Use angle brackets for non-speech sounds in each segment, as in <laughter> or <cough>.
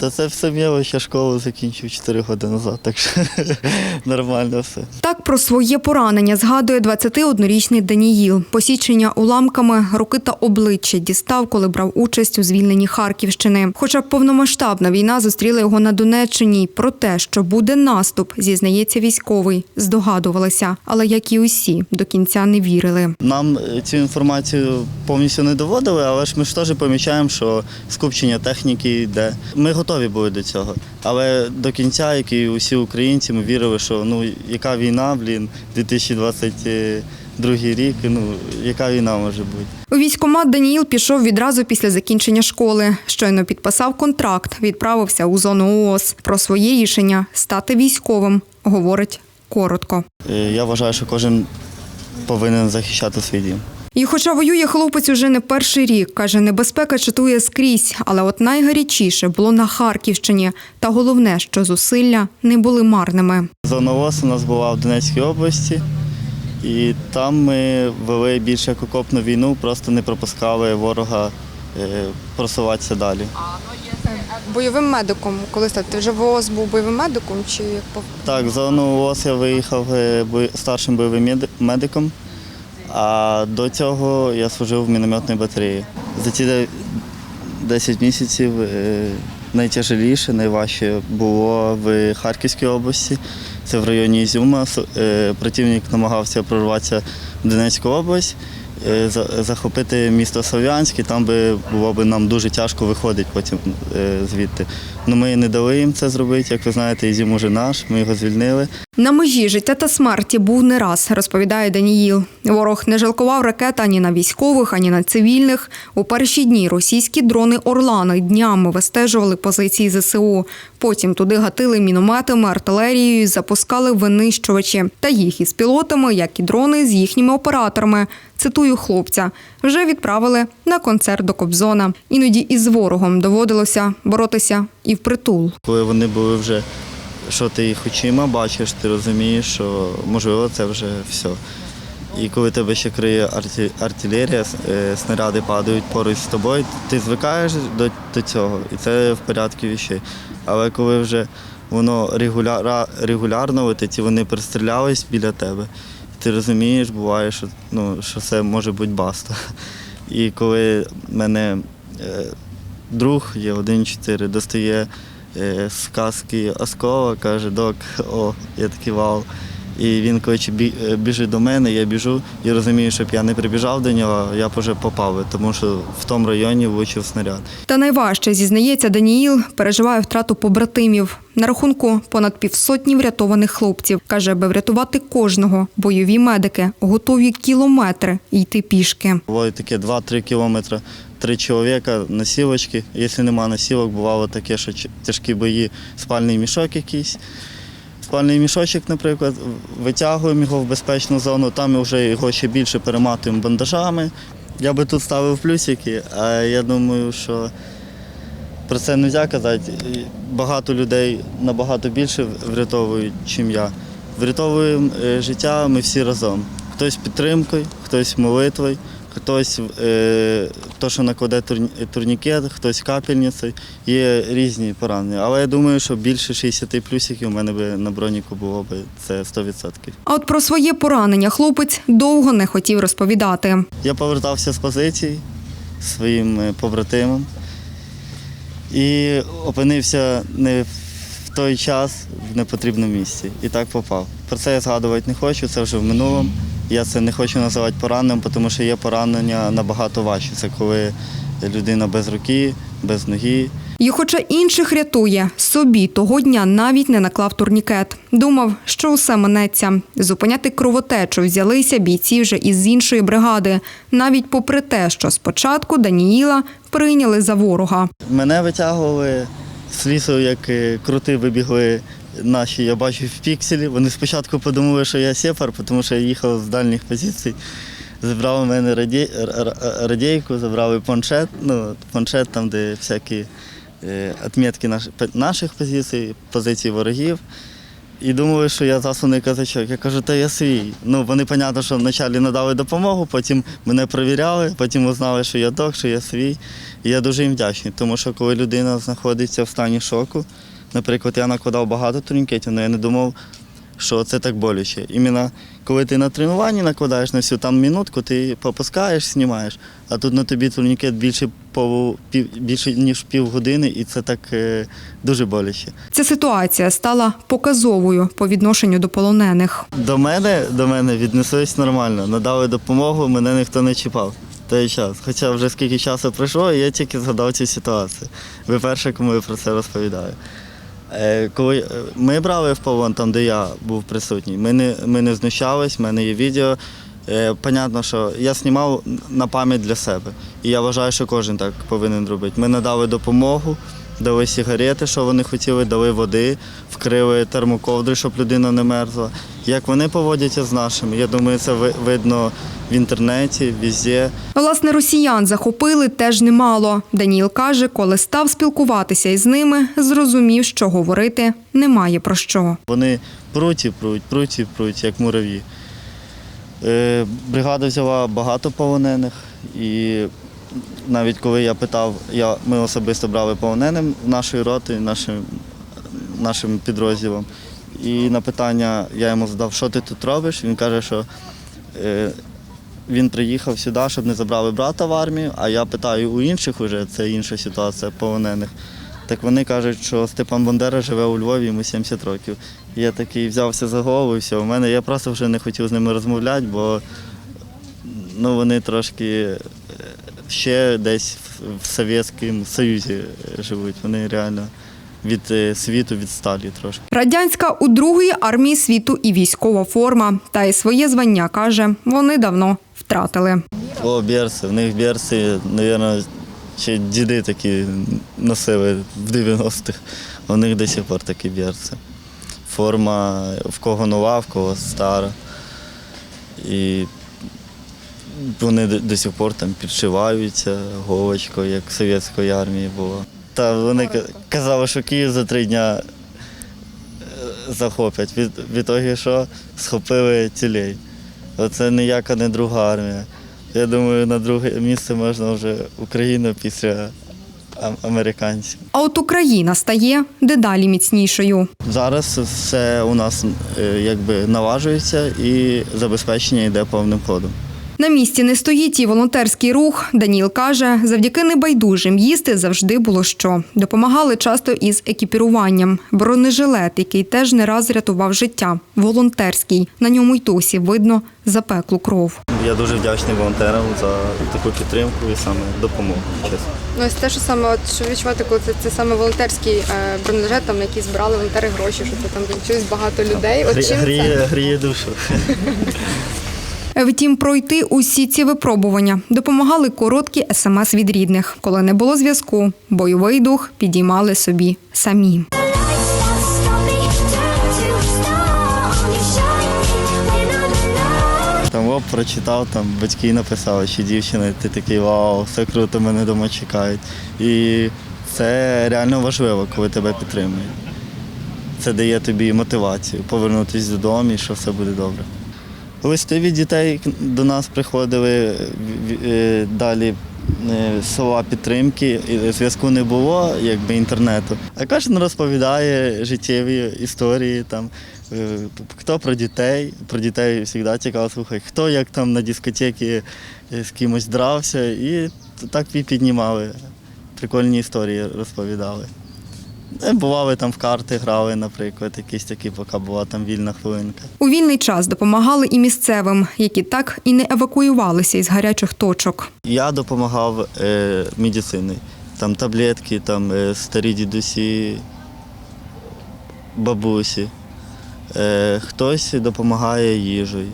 Та це все м'яло, ще школу закінчив 4 роки назад, так що <laughs> нормально все. Так про своє поранення згадує 21-річний Даніїл. Посічення уламками руки та обличчя дістав, коли брав участь у звільненні Харківщини. Хоча повномасштабна війна зустріла його на Донеччині. Про те, що буде наступ, зізнається військовий. Здогадувалися, але як і усі, до кінця не вірили. Нам е, цю інформацію повністю не доводили, але ж ми ж теж помічаємо, що скупчення техніки йде. Ми готові були до цього. Але до кінця, як і усі українці, ми вірили, що ну яка війна, блін, 2022 рік, ну яка війна може бути. У військкомат Даніїл пішов відразу після закінчення школи. Щойно підписав контракт, відправився у зону ООС. Про своє рішення стати військовим говорить коротко. Е, Я вважаю, що кожен повинен захищати свій дім. І хоча воює хлопець уже не перший рік, каже, небезпека чатує скрізь, але от найгарячіше було на Харківщині. Та головне, що зусилля не були марними. Зона ООС у нас була в Донецькій області, і там ми вели більш як окопну війну, просто не пропускали ворога е, просуватися далі. Бойовим медиком, коли стати? Ти вже в ООС був бойовим медиком чи Так, в зону ООС я виїхав е, старшим бойовим медиком, а до цього я служив в мінометній батареї. За ці 10 місяців е, найтяжеліше, найважче було в Харківській області. Це в районі Ізюма. Е, Противник намагався прорватися в Донецьку область, е, захопити місто Слов'янськ, і там би було б нам дуже тяжко виходити потім звідти. Ну ми не дали їм це зробити. Як ви знаєте, Ізюм уже наш, ми його звільнили. На межі життя та смерті був не раз, розповідає Даніїл. Ворог не жалкував ракет ані на військових, ані на цивільних. У перші дні російські дрони Орлани днями вистежували позиції ЗСУ. Потім туди гатили мінометами, артилерією, запускали винищувачі. Та їх із пілотами, як і дрони з їхніми операторами. Цитую хлопця, вже відправили на концерт до Кобзона. Іноді із ворогом доводилося боротися і впритул. Коли вони були вже, що ти їх очима бачиш, ти розумієш, що можливо це вже все. І коли тебе ще криє артилерія, е, снаряди падають поруч з тобою, ти звикаєш до, до цього, і це в порядку віщей. Але коли вже воно регуляра, регулярно летить, і вони пристрілялись біля тебе, ти розумієш, буває, що, ну, що це може бути баста. І коли мене е, друг є 1-4, достає е, з оскова, каже, док, о, я такий вау. І він, бі- е, біжить до мене, я біжу і розумію, щоб я не прибіжав до нього, я б вже попав, тому що в тому районі влучив снаряд. Та найважче, зізнається Даніїл, переживає втрату побратимів. На рахунку понад півсотні врятованих хлопців. Каже, аби врятувати кожного, бойові медики готові кілометри йти пішки. Було таке 2-3 кілометри, три чоловіка, носілочки. Якщо нема носілок, бувало таке, що тяжкі бої, спальний мішок якийсь. Спальний мішочок, наприклад, витягуємо його в безпечну зону, там ми вже його ще більше перематуємо бандажами. Я би тут ставив плюсики, а я думаю, що про це не можна казати. Багато людей набагато більше врятовують, ніж я. Врятовуємо е, життя ми всі разом. Хтось підтримкою, хтось молитвою, хтось е, то, що накладе турнікет, хтось капельницею. Є різні поранення. Але я думаю, що більше 60 плюсиків у мене би на броніку було б це 100%. А от про своє поранення хлопець довго не хотів розповідати. Я повертався з позицій своїм е, побратимом і опинився не в той час в непотрібному місці. І так попав. Про це я згадувати не хочу, це вже в минулому. Я це не хочу називати пораненням, тому що є поранення набагато важче. Це коли людина без руки, без ноги. І хоча інших рятує, собі того дня навіть не наклав турнікет. Думав, що усе минеться. Зупиняти кровотечу взялися бійці вже із іншої бригади, навіть попри те, що спочатку Даніїла прийняли за ворога. Мене витягували з лісу, як е, крути вибігли наші, я бачив в пікселі. Вони спочатку подумали, що я сепар, тому що я їхав з дальніх позицій. Забрали в мене раді... радійку, забрали планшет, ну, планшет там, де всякі е, відмітки наш... наших позицій, позицій ворогів. і думали, що я засланий казачок. Я кажу, та я свій. Ну, вони, понятно, що вначалі надали допомогу, потім мене перевіряли, потім узнали, що я док, що я свій. І я дуже їм вдячний, тому що коли людина знаходиться в стані шоку, наприклад, я накладав багато турнікетів, але я не думав, що це так боляче. Іменно коли ти на тренуванні накладаєш на всю там минутку, ти попускаєш, знімаєш, а тут на тобі турнікет більше, пов- пів, більше ніж півгодини, і це так е, дуже боляче. Ця ситуація стала показовою по відношенню до полонених. До мене, до мене віднеслись нормально, надали допомогу, мене ніхто не чіпав. Той час. Хоча вже скільки часу пройшло, і я тільки згадав цю ситуацію. Ви перше, кому я про це розповідаю. Е, Коли е, ми брали в полон, там, де я був присутній, ми не, ми не знущались, в мене є відео. Е, Понятно, що я знімав на пам'ять для себе. І я вважаю, що кожен так повинен робити. Ми надали допомогу, дали сигарети, що вони хотіли, дали води, вкрили термоковдри, щоб людина не мерзла. Як вони поводяться з нашими, я думаю, це видно в інтернеті, везде. Власне, росіян захопили теж немало. Даніїл каже, коли став спілкуватися із ними, зрозумів, що говорити немає про що. Вони пруть і пруть, пруть і пруть, як мурав'ї. Е, Бригада взяла багато полонених, і навіть коли я питав, я, ми особисто брали полоненим нашої роти, нашим, нашим підрозділом. І на питання я йому задав, що ти тут робиш. Він каже, що е, він приїхав сюди, щоб не забрали брата в армію, а я питаю у інших уже, це інша ситуація полонених. Так вони кажуть, що Степан Бандера живе у Львові, йому 70 років. Я такий взявся за голову і все. У мене я просто вже не хотів з ними розмовляти, бо ну, вони трошки ще десь в- Совєтському Союзі живуть. Вони реально від е, світу відсталі трошки. Радянська у другої армії світу і військова форма. Та й своє звання каже, вони давно втратили. О, берці. В них берці, мабуть, ще діди такі носили в 90-х. а В них до сих пор такі берці. Форма в кого нова, в кого стара. І вони до, сих пор там підшиваються голочкою, як в совєтської армії було. Та вони ка- казали, що Київ за три дня е, захоплять. Від, відтоді, що схопили тілей. Оце ніяка не друга армія. Я думаю, на друге місце можна вже Україну після американців. А от Україна стає дедалі міцнішою. Зараз все у нас е, якби наважується і забезпечення йде повним ходом. На місці не стоїть і волонтерський рух. Даніл каже, завдяки небайдужим їсти завжди було що. Допомагали часто із екіпіруванням. Бронежилет, який теж не раз рятував життя. Волонтерський. На ньому й досі видно запеклу кров. Я дуже вдячний волонтерам за таку підтримку і саме допомогу. Чесно. Ну ось те, що саме от що відчувати, коли це, це саме волонтерський е, бронежилет, там які збирали волонтери гроші, що це там долучилось багато людей. От чим гріє, це? гріє душу. <laughs> Втім, пройти усі ці випробування допомагали короткі смс від рідних. Коли не було зв'язку, бойовий дух підіймали собі самі. Там оп, прочитав, там батьки написали, що дівчина, ти такий вау, все круто, мене вдома чекають. І це реально важливо, коли тебе підтримують. Це дає тобі мотивацію повернутися додому і що все буде добре. Листи дітей до нас приходили в- е, далі е, слова підтримки, зв'язку не було, якби інтернету. А кожен розповідає життєві історії. Там, е, хто про дітей, про дітей завжди цікаво слухати, хто як там на дискотеці е, з кимось дрався, і так і піднімали. Прикольні історії розповідали. Е, Бували там в карти, грали, наприклад, якісь такі, поки була там вільна хвилинка. У вільний час допомагали і місцевим, які так і не евакуювалися із гарячих точок. Я допомагав е, медициною. Там таблетки, там е, старі дідусі, бабусі. Е, хтось допомагає їжею.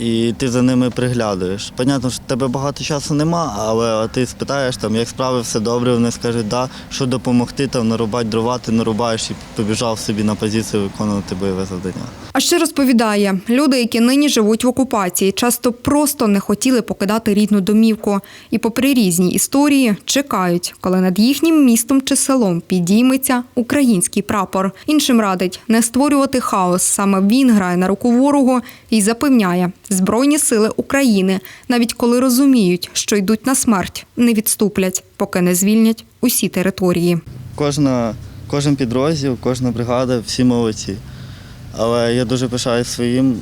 І ти за ними приглядуєш. Понятно, що тебе багато часу нема, але ти спитаєш, там, як справи, все добре, вони скажуть, да, що допомогти, там, нарубати дрова, ти нарубаєш і побіжав собі на позицію виконувати бойове завдання. А ще розповідає, люди, які нині живуть в окупації, часто просто не хотіли покидати рідну домівку. І, попри різні історії, чекають, коли над їхнім містом чи селом підійметься український прапор. Іншим радить не створювати хаос. Саме він грає на руку ворогу і запевняє, збройні сили України, навіть коли розуміють, що йдуть на смерть, не відступлять, поки не звільнять усі території. Кожна, кожен підрозділ, кожна бригада, всі молодці. Але я дуже пишаюсь своїм,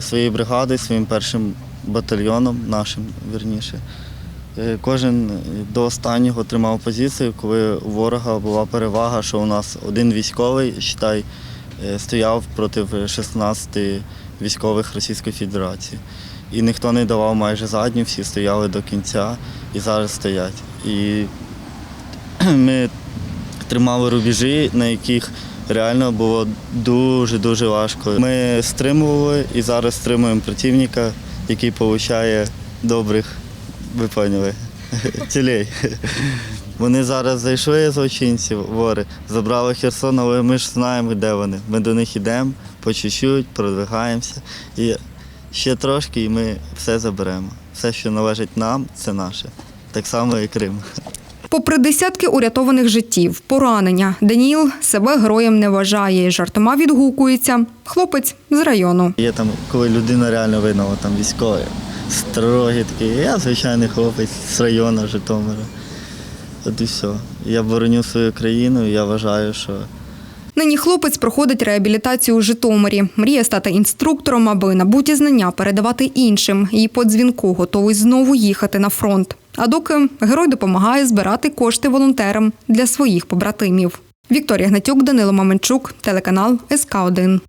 своєю бригадою, своїм першим батальйоном, нашим вірніше. Е, Кожен до останнього тримав позицію, коли у ворога була перевага, що у нас один військовий, считай, е, стояв проти 16 військових Російської Федерації. І ніхто не давав майже задню, всі стояли до кінця і зараз стоять. І <clears throat> ми тримали рубежі, на яких реально було дуже-дуже важко. Ми стримували і зараз стримуємо противника, який отримує добрих, ви поняли, <laughs> тілей. <laughs> Вони зараз зайшли злочинці, вори, забрали Херсон, але ми ж знаємо, де вони. Ми до них йдемо по чуть-чуть, продвигаємося. І ще трошки, і ми все заберемо. Все, що належить нам, це наше. Так само і Крим. Попри десятки урятованих життів, поранення, Даніл себе героєм не вважає жартома відгукується. Хлопець з району. Є там, коли людина реально винова, там військові, строгі такі. Я звичайний хлопець з району Житомира. От і все. Я бороню свою країну, і я вважаю, що Нині хлопець проходить реабілітацію у Житомирі. Мріє стати інструктором, аби набуті знання передавати іншим. І по дзвінку готовий знову їхати на фронт. А доки герой допомагає збирати кошти волонтерам для своїх побратимів. Вікторія Гнатюк, Данило Маменчук, телеканал СК 1